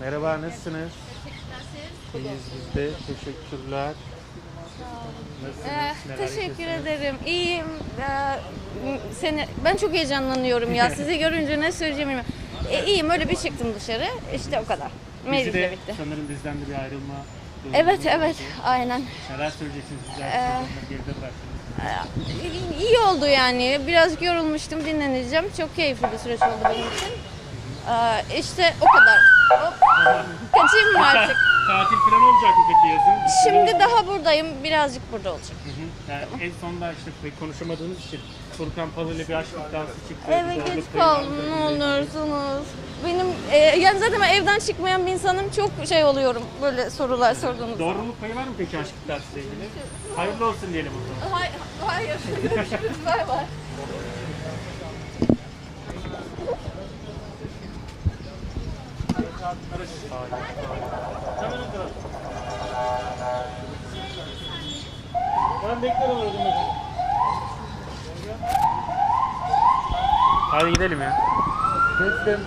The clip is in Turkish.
Merhaba, nasılsınız? İyiyiz biz de. Teşekkürler. Ee, Neler teşekkür yapıyorsunuz? ederim. İyiyim. Ee, seni ben çok heyecanlanıyorum ya. Sizi görünce ne söyleyeceğimi bilmiyorum. E, iyiyim öyle bir çıktım dışarı. İşte o kadar. Bizi de bitti. sanırım bizden de bir ayrılma durumu Evet oldu. evet aynen. Neler söyleyeceksiniz? Güzel Ee, programları geride bıraktınız. İyi- İyi oldu yani. Birazcık yorulmuştum dinleneceğim. Çok keyifli bir süreç oldu benim için. Ee, işte o kadar. Hop. Kaçayım mı artık? Tatil falan olacak mı peki yazın? Şimdi daha buradayım. Birazcık burada olacak. Hı hı. Yani en sonunda işte pek konuşamadığımız için Furkan ile bir aşk iddiası çıktı. Eve Zorluk geç var kaldım ne olursunuz. Benim e, yani zaten ben evden çıkmayan bir insanım. Çok şey oluyorum böyle sorular sorduğunuz. zaman. Doğruluk payı var mı peki aşk iddiası ile ilgili? Hayırlı olsun diyelim o zaman. Hayır, hayır. Görüşürüz. Bay bay. Hadi gidelim ya. Kestim.